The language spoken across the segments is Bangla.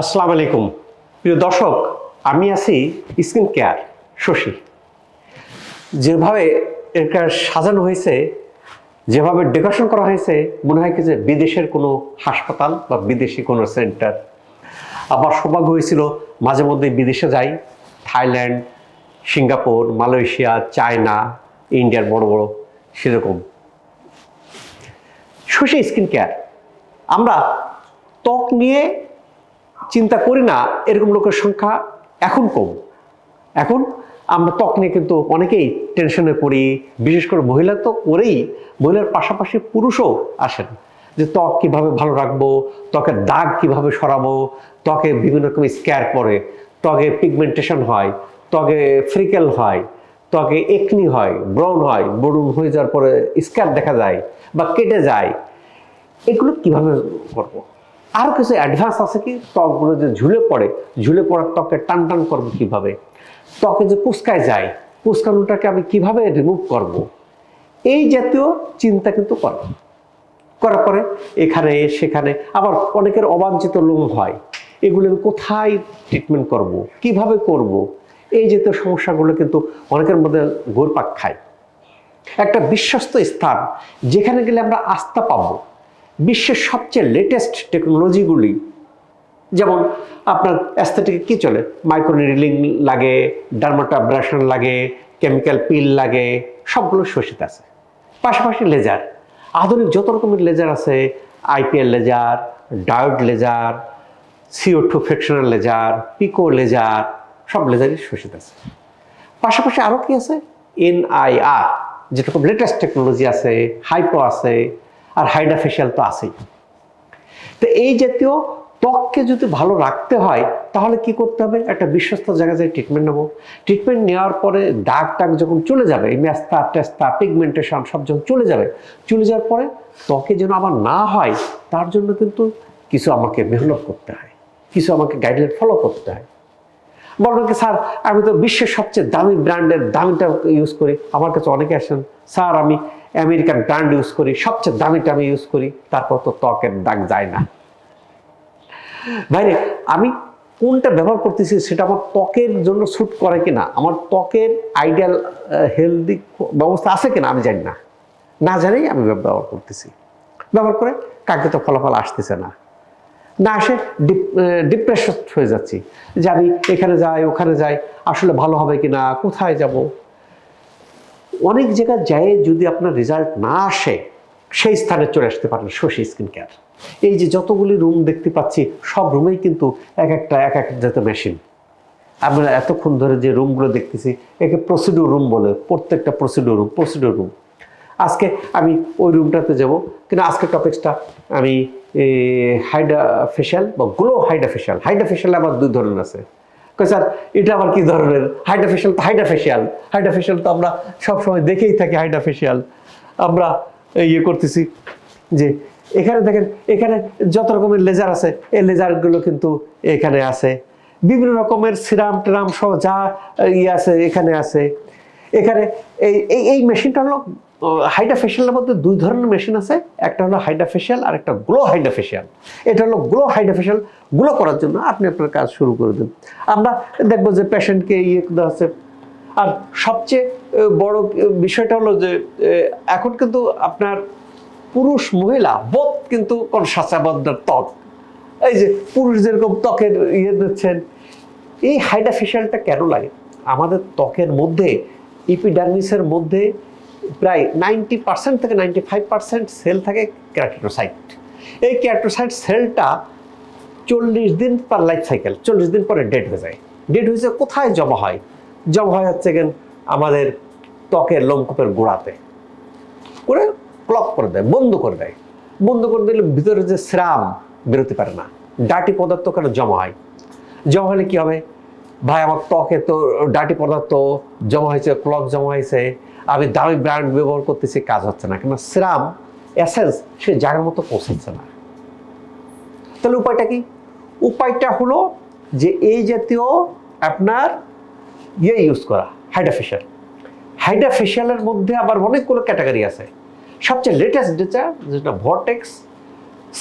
আসসালামু আলাইকুম। প্রিয় দর্শক, আমি আছি স্কিন কেয়ার শশী। যেভাবে এটা সাজানো হয়েছে, যেভাবে ডেকোরেশন করা হয়েছে, মনে হয় কি যে বিদেশের কোনো হাসপাতাল বা বিদেশি কোনো সেন্টার। আমার সৌভাগ্য হয়েছিল, মাঝে মধ্যে বিদেশে যাই। থাইল্যান্ড, সিঙ্গাপুর, মালয়েশিয়া, চায়না, ইন্ডিয়ার বড় বড়, সেরকম। শশী স্কিন কেয়ার আমরা ত্বক নিয়ে চিন্তা করি না, এরকম লোকের সংখ্যা এখন কম। এখন আমরা ত্বক নিয়ে কিন্তু অনেকেই টেনশনে পড়ি, বিশেষ করে মহিলা তো করেই, মহিলার পাশাপাশি পুরুষও আসেন। যে ত্বক কীভাবে ভালো রাখব, ত্বকের দাগ কীভাবে সরাবো, ত্বকে বিভিন্ন রকম স্ক্যার পড়ে, ত্বকে পিগমেন্টেশন হয়, ত্বকে ফ্রিকেল হয়, ত্বকে একনি হয় ব্রাউন হয় ব্রুন হয়ে যাওয়ার পরে স্ক্যার দেখা যায় বা কেটে যায়। এগুলো কীভাবে করব? আরও কিছু অ্যাডভান্স আছে কি? ত্বকগুলো যে ঝুলে পড়ে, ঝুলে পড়ার ত্বকে টান টান করব কীভাবে? ত্বকে যে কুচকায় যায় কুচকানোটাকে আমি কীভাবে রিমুভ করব। এই জাতীয় চিন্তা কিন্তু করে। করার পরে এখানে, সেখানে আবার অনেকের অবাঞ্ছিত লোম হয়। এগুলো আমি কোথায় ট্রিটমেন্ট করব? কীভাবে করব? এই জাতীয় সমস্যাগুলো কিন্তু অনেকের মধ্যে ঘুরপাক খায়। একটা বিশ্বস্ত স্থান, যেখানে গেলে আমরা আস্থা পাবো। বিশ্বের সবচেয়ে লেটেস্ট টেকনোলজিগুলি যেমন আপনার অ্যাস্থেটিকে কী চলে? মাইক্রোনিডলিং লাগে ডার্মাটাব্রাশন লাগে কেমিক্যাল পিল লাগে, সবগুলো শোষিত আছে। পাশাপাশি লেজার আধুনিক যত রকমের লেজার আছে IPL laser diode laser CO two fractional laser pico laser সব লেজারই শোষিত আছে। পাশাপাশি আরও কি আছে? এনআইআর যেরকম লেটেস্ট টেকনোলজি আছে হাইপো আছে আর হাইড্রা ফেশিয়াল তো আছেই। তো এই জাতীয় ত্বককে যদি ভালো রাখতে হয়, তাহলে কি করতে হবে? একটা বিশ্বস্ত জায়গায় যে ট্রিটমেন্ট নেব। ট্রিটমেন্ট নেওয়ার পরে দাগ টাগ যখন চলে যাবে মেস্তা, টেস্তা পিগমেন্টেশন সব যখন চলে যাবে, চলে যাওয়ার পরে ত্বকে যেন আবার না হয়, তার জন্য কিন্তু কিছু আমাকে মেহনত করতে হয়, কিছু আমাকে গাইডলাইন ফলো করতে হয়। বলবেন কি, স্যার, আমি তো বিশ্বের সবচেয়ে দামি ব্র্যান্ডের দামিটা ইউজ করি। আমার কাছে অনেকে আসেন, স্যার, আমি আমেরিকান ব্র্যান্ড ইউজ করি, সবচেয়ে দামিটা আমি ইউজ করি, তারপর তো ত্বকের দাগ যায় না। বাইরে আমি কোনটা ব্যবহার করতেছি সেটা আমার ত্বকের জন্য স্যুট করে কিনা, আমার ত্বকের আইডিয়াল হেলদি ব্যবস্থা আছে কিনা আমি জানি না। না জানেই আমি ব্যবহার করতেছি। ব্যবহার করে কাকে তো ফলাফল আসতেছে না। না আসে ডিপ্রেশন হয়ে যাচ্ছি যে আমি এখানে যাই, ওখানে যাই, আসলে ভালো হবে কি না কোথায় যাব? অনেক জায়গায় যায় যদি আপনার রেজাল্ট না আসে, সেই স্থানে চলে আসতে পারেন শশী স্কিন কেয়ার এই যে যতগুলি রুম দেখতে পাচ্ছি, সব রুমেই কিন্তু এক একটা, এক এক জাতীয় মেশিন আমরা এতক্ষণ ধরে যে রুমগুলো দেখতেছি, একে প্রসিডিউর রুম বলে, প্রত্যেকটা প্রসিডিউর রুম প্রসিডিউর রুম আজকে আমি ওই রুমটাতে যাব, কিন্তু আজকের টপিক্সটা আমি হাইডা ফেশিয়াল বা glow hydra facial hydra facial আবার দুই ধরনের আছে। স্যার, এটা আবার কি ধরনের? হাইডা ফেশিয়াল তো হাইডা ফেশিয়াল হাইডা ফেশিয়াল তো আমরা সবসময় দেখেই থাকি হাইডা ফেশিয়াল আমরা ইয়ে করতেছি যে এখানে দেখেন, এখানে যত রকমের লেজার আছে, এই লেজারগুলো কিন্তু এখানে আছে। বিভিন্ন রকমের সিরাম টিরাম সহ যা ইয়ে আছে, এখানে আছে। এখানে এই এই মেশিনটা হলো হাইডা ফেশিয়ালের মধ্যে দুই ধরনের মেশিন আছে। একটা হলো হাইডা ফেশিয়াল আর একটা গ্লো হাইডা ফেশিয়াল। এটা হলো গ্লো হাইডা ফেশিয়াল। গ্লো করার জন্য আপনি আপনার কাজ শুরু করে দিন। আমরা দেখব যে পেশেন্টকে ইয়ে দেওয়া আছে। আর সবচেয়ে বড় বিষয়টা হলো যে এখন কিন্তু আপনার পুরুষ মহিলা বোধ কিন্তু কোন কনসাসাবদ্ধের ত্বক। এই যে পুরুষ যেরকম ত্বকের ইয়ে দিচ্ছেন, এই হাইডা ফেশিয়ালটা কেন লাগে? আমাদের ত্বকের মধ্যে ইপিডার্মিসের মধ্যে প্রায় নাইনটি পার্সেন্ট থেকে নাইনটি ফাইভ পার্সেন্ট সেল থাকে ক্যারাটিনোসাইট এই ক্যারাটিনোসাইট সেলটা চল্লিশ দিন পার লাইফ সাইকেল চল্লিশ দিন পরে ডেড হয়ে যায়। ডেড হয়েছে কোথায় জমা হয়? জমা হয় হচ্ছে কেন আমাদের ত্বকের লোমকূপের গোড়াতে। করে ক্লক করে দেয়, বন্ধ করে দেয়। বন্ধ করে দিলে ভিতরে যে শ্রাম বেরোতে পারে না। ডাটি পদার্থ কেন জমা হয়? জমা হলে কী হবে? ভাই, আমার ত্বকে তো ডাটি পদার্থ জমা হয়েছে ক্লক জমা হয়েছে। আমি দামি ব্র্যান্ড ব্যবহার করতেছি, কাজ হচ্ছে না। কেন শ্রাম এসেন্স সে জায়গার মতো পৌঁছাচ্ছে না। তাহলে উপায়টা কি? উপায়টা হলো যে এই জাতীয় আপনার ইয়ে ইউজ করা হাইড্রা ফেশিয়াল হাইড্রা ফেশিয়ালের মধ্যে আবার অনেকগুলো ক্যাটাগরি আছে। সবচেয়ে লেটেস্ট যেটা যেটা ভর্টেক্স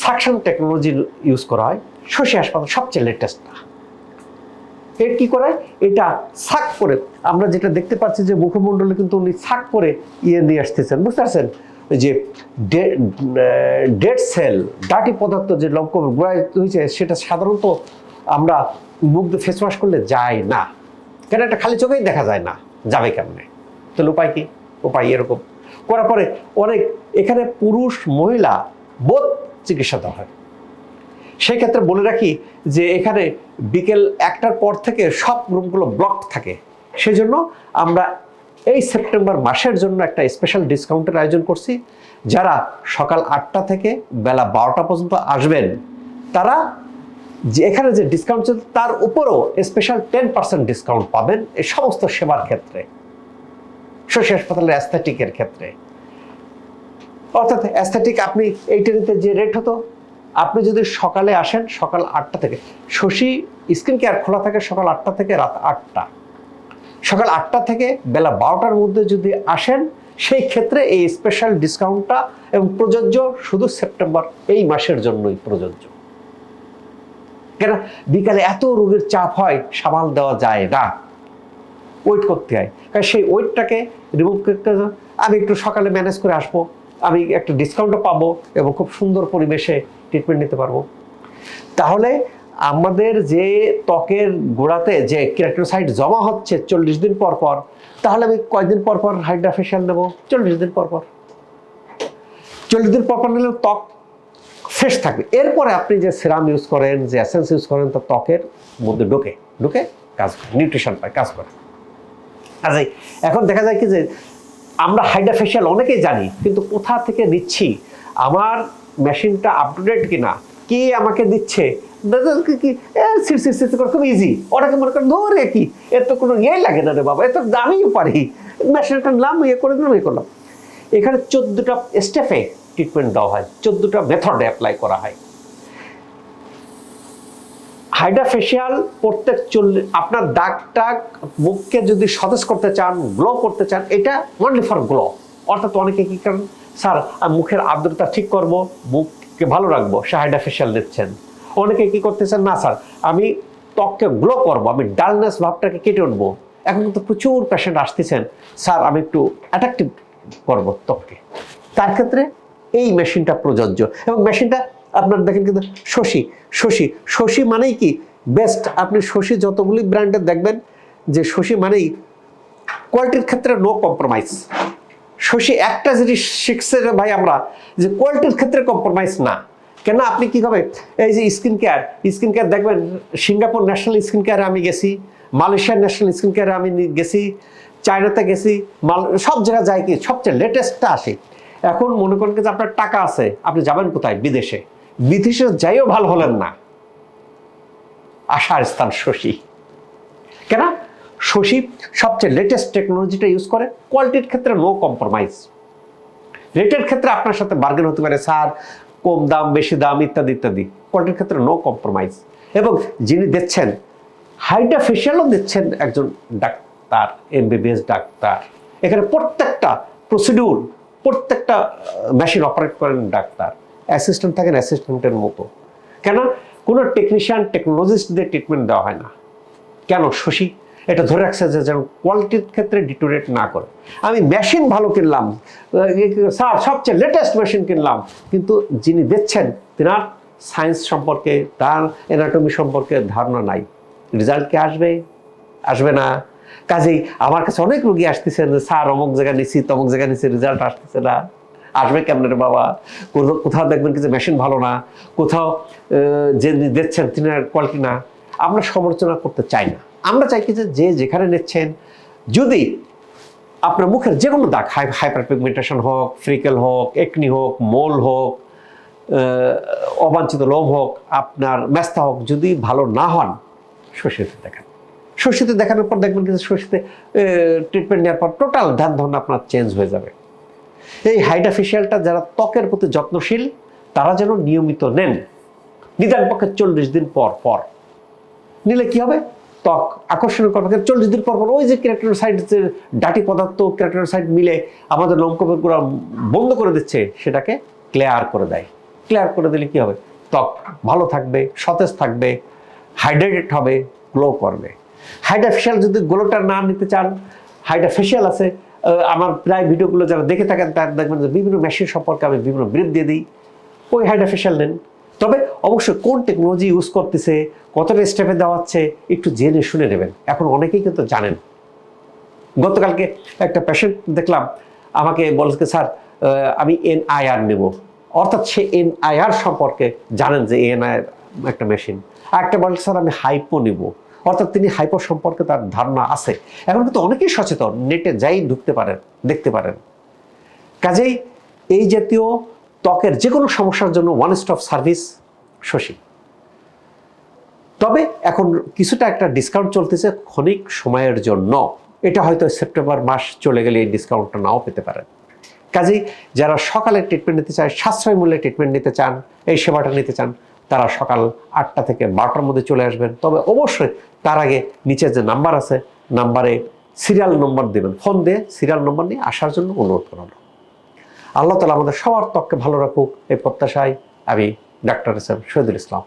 সাকশন টেকনোলজি ইউজ করা হয়, শশী হাসপাতাল সবচেয়ে লেটেস্ট এর কি করে এটা সাক করে। আমরা যেটা দেখতে পাচ্ছি যে মুখমণ্ডলে কিন্তু উনি সাক করে ইয়ে নিয়ে আসতেছেন। বুঝতে পারছেন? যে ডেড সেল, ডাটি পদার্থ যে লঙ্ক গোড়ায় হয়েছে, সেটা সাধারণত আমরা মুখ দিয়ে ফেস ওয়াশ করলে যায় না। কেন? একটা খালি চোখেই দেখা যায় না। যাবে কেমনে? তাহলে উপায় কি? উপায় এরকম। করার পরে অনেক, এখানে পুরুষ, মহিলা বোধ চিকিৎসা দেওয়া হয়। সেই ক্ষেত্রে বলে রাখি যে এখানে বিকেল একটার পর থেকে সব রুমগুলো ব্লক থাকে। সেই জন্য আমরা এই সেপ্টেম্বর মাসের জন্য একটা স্পেশাল ডিসকাউন্টের আয়োজন করছি। যারা সকাল আটটা থেকে বেলা বারোটা পর্যন্ত আসবেন, তারা যে এখানে যে ডিসকাউন্ট চলছে, তার উপরও স্পেশাল টেন পার্সেন্ট ডিসকাউন্ট পাবেন এই সমস্ত সেবার ক্ষেত্রে। শশী হাসপাতালের অ্যাস্থেটিকের ক্ষেত্রে। অর্থাৎ অ্যাস্থেটিক আপনি এইটা নিতে যে রেট হতো আপনি যদি সকালে আসেন, সকাল আটটা থেকে। শশী, স্কিন কেয়ার খোলা থাকে সকাল আটটা থেকে রাত আটটা। সকাল আটটা থেকে বেলা বারোটার মধ্যে যদি আসেন, সেই ক্ষেত্রে এই স্পেশাল ডিসকাউন্টটা এবং প্রযোজ্য শুধু সেপ্টেম্বর, এই মাসের জন্যই প্রযোজ্য। কেন বিকালে এত রোগের চাপ হয়, সামাল দেওয়া যায় না। ওয়েট করতে হয়। কারণ সেই ওয়েটটাকে রিমুভ করতে আমি একটু সকালে ম্যানেজ করে আসব। আমি একটা ডিসকাউন্টও পাবো এবং খুব সুন্দর পরিবেশে ট্রিটমেন্ট নিতে পারব। তাহলে আমাদের যে ত্বকের গোড়াতে যে কেরাটোসাইড জমা হচ্ছে চল্লিশ দিন পর পর, তাহলে আমি কয়দিন পর পর হাইড্রা ফেশিয়াল নেব? চল্লিশ দিন পর পর। চল্লিশ দিন পর পর নিলে ত্বক ফ্রেশ থাকবে। এরপরে আপনি যে সিরাম ইউজ করেন, যে অ্যাসেন্স ইউজ করেন, তা ত্বকের মধ্যে ঢোকে। ঢুকে কাজ করে নিউট্রিশন পায়, কাজ করে। আচ্ছা এখন দেখা যায় কি যে আমরা হাইড্রা ফেশিয়াল অনেকেই জানি, কিন্তু কোথা থেকে নিচ্ছি? আমার মেশিনটা আপ টু ডেট কিনা? কি আমাকে দিচ্ছে? কি- খুব ইজি ওটাকে মনে করেন, ধরে কি এর তো কোনো ইয়ে লাগে না রে বাবা এত আমিও পারি। মেশিনটা নিলাম ইয়ে করে দিলাম ইয়ে করলাম। এখানে চোদ্দটা স্টেপে ট্রিটমেন্ট দেওয়া হয়, চোদ্দটা মেথডে অ্যাপ্লাই করা হয়। হাইড্রা ফেশিয়াল প্রত্যেক চল্লিশ আপনার দাগ টাগ মুখকে যদি সতেজ করতে চান গ্লো করতে চান, এটা অনলি ফর গ্লো অর্থাৎ অনেকে কি করেন? স্যার মুখের আর্দ্রতা ঠিক করব, মুখকে ভালো রাখব সে হাইড্রা ফেশিয়াল নিচ্ছেন অনেকে কি করতেছেন? না, স্যার, আমি ত্বককে গ্লো করব, আমি ডালনেস ভাবটাকে কেটে উঠবো। এখন কিন্তু প্রচুর পেশেন্ট আসতেছেন, স্যার, আমি একটু অ্যাট্রাকটিভ করব ত্বককে। তার ক্ষেত্রে এই মেশিনটা প্রযোজ্য এবং মেশিনটা আপনার দেখেন কিন্তু শশী শশী শশী মানেই কি? বেস্ট আপনি শশী যতগুলি ব্র্যান্ডের দেখবেন, যে শশী মানেই কোয়ালিটির ক্ষেত্রে নো কম্প্রোমাইজ শশী একটা জিনিস শিখছে ভাই আমরা, যে কোয়ালিটির ক্ষেত্রে কম্প্রোমাইজ না। কেন আপনি কি হবে এই যে স্কিন কেয়ার স্কিন কেয়ার দেখবেন, সিঙ্গাপুর ন্যাশনাল স্কিন কেয়ারে আমি গেছি, মালয়েশিয়ার ন্যাশনাল স্কিন কেয়ারে আমি গেছি, চায়নাতে গেছি, মাল সব জায়গায় যাই কি, সবচেয়ে লেটেস্টটা আসে। এখন মনে করেন যে আপনার টাকা আছে, আপনি যাবেন কোথায়? বিদেশে। বিদেশে যাইও ভালো হলেন না। আশার স্থান শশী। কেন? শশী সবচেয়ে লেটেস্ট টেকনোলজিটা ইউজ করে কোয়ালিটির ক্ষেত্রে নো কম্প্রোমাইজ রেটের ক্ষেত্রে আপনার সাথে বার্গেন হতে পারে স্যার কম দাম, বেশি দাম, ইত্যাদি ইত্যাদি। কোয়ালিটির ক্ষেত্রে নো কম্প্রোমাইজ এবং যিনি দিচ্ছেন হাইড্রা ফেশিয়ালও দিচ্ছেন একজন ডাক্তার এমবিবিএস ডাক্তার। এখানে প্রত্যেকটা প্রসিডিউর প্রত্যেকটা মেশিন অপারেট করেন ডাক্তার। অ্যাসিস্ট্যান্ট থাকেন অ্যাসিস্ট্যান্টের মতো। কেন কোনো টেকনিশিয়ান টেকনোলজিস্ট দিয়ে ট্রিটমেন্ট দেওয়া হয় না। কেন শশী? এটা ধরে রাখছে যে যেন কোয়ালিটির ক্ষেত্রে ডিটোরেট না করে। আমি মেশিন ভালো কিনলাম স্যার সবচেয়ে লেটেস্ট মেশিন কিনলাম, কিন্তু যিনি দিচ্ছেন তেনার সায়েন্স সম্পর্কে, তার এনাটমি সম্পর্কে ধারণা নাই। রেজাল্ট কি আসবে? আসবে না। কাজেই আমার কাছে অনেক রুগী আসতেছেন স্যার অমুক জায়গায় নিছি, তমুক জায়গায় নিছি রেজাল্ট আসতেছে না। আসবে কেমন বাবা? কোথাও- দেখবেন কিছু মেশিন ভালো না, কোথাও যে দিচ্ছেন তিনি কোয়ালিটি না। আমরা সমালোচনা করতে চাই না। আমরা চাই কি যে যেখানে নিচ্ছেন, যদি আপনার মুখের যে কোনো দাগ, হাই হাইপার পিগমেন্টেশন হোক ফ্রিকেল হোক একনি হোক মোল হোক অবাঞ্ছিত লোভ হোক, আপনার মেস্তা হোক, যদি ভালো না হন শশীতে দেখান। শশীতে দেখানোর পর দেখবেন কিন্তু শশীতে ট্রিটমেন্ট নেওয়ার পর টোটাল ধ্যান ধারণা আপনার চেঞ্জ হয়ে যাবে। এই হাইড্রা ফেশিয়ালটা যারা ত্বকের প্রতি যত্নশীল, তারা যেন নিয়মিত নেন। নিদান পক্ষে চল্লিশ দিন পর পর। নিলে কি হবে? ত্বক আকর্ষণীয় করবে চল্লিশ দিন পর পর ওই যে ক্যারেক্টারসাইড যে ডাটি পদার্থ ক্যারেক্টারসাইড মিলে আমাদের লোমকূপের গুঁড়া বন্ধ করে দিচ্ছে, সেটাকে ক্লিয়ার করে দেয়। ক্লিয়ার করে দিলে কি হবে? ত্বক ভালো থাকবে, সতেজ থাকবে, হাইড্রেটেড হবে, গ্লো করবে। হাইড্রা ফেশিয়াল যদি গ্লোটা না নিতে চান হাইড্রা ফেশিয়াল আছে আমার প্রায় ভিডিওগুলো যারা দেখে থাকেন, তারা দেখবেন যে বিভিন্ন মেশিন সম্পর্কে আমি বিভিন্ন ব্রিফ দিয়ে দিই। ওই হাইড্রা ফেশিয়াল নেন। তবে অবশ্যই কোন টেকনোলজি ইউজ করতেছে, কতটা স্টেপে দেওয়াচ্ছে একটু জেনে শুনে নেবেন। এখন অনেকেই কিন্তু জানেন। গতকালকে একটা পেশেন্ট দেখলাম, আমাকে বলছে স্যার আমি এনআইআর নেব। অর্থাৎ সে এনআইআর সম্পর্কে জানেন যে এনআইআর একটা মেশিন আর একটা বলে স্যার, আমি হাইপো নেব। অর্থাৎ তিনি হাইপো সম্পর্কে তার ধারণা আছে। এখন কিন্তু অনেকেই সচেতন, নেটে যাই ঢুকতে পারেন, দেখতে পারেন। কাজেই এই জাতীয় ত্বকের যে কোনো সমস্যার জন্য ওয়ান স্টপ সার্ভিস শশী। তবে এখন কিছুটা একটা ডিসকাউন্ট চলতেছে ক্ষণিক সময়ের জন্য। এটা হয়তো সেপ্টেম্বর মাস চলে গেলে এই ডিসকাউন্টটা নাও পেতে পারেন। কাজেই যারা সকালে ট্রিটমেন্ট নিতে চায়, সাশ্রয় মূল্যে ট্রিটমেন্ট নিতে চান, এই সেবাটা নিতে চান তারা সকাল আটটা থেকে বারোটার মধ্যে চলে আসবেন। তবে অবশ্যই তার আগে নিচে যে নাম্বার আছে, নাম্বারে সিরিয়াল নম্বর দেবেন। ফোন দিয়ে সিরিয়াল নম্বর নিয়ে আসার জন্য অনুরোধ করানো আল্লাহ তালা আমাদের সবার ত্বককে ভালো রাখুক, এই প্রত্যাশায় আমি doctor S M Shahidul Islam.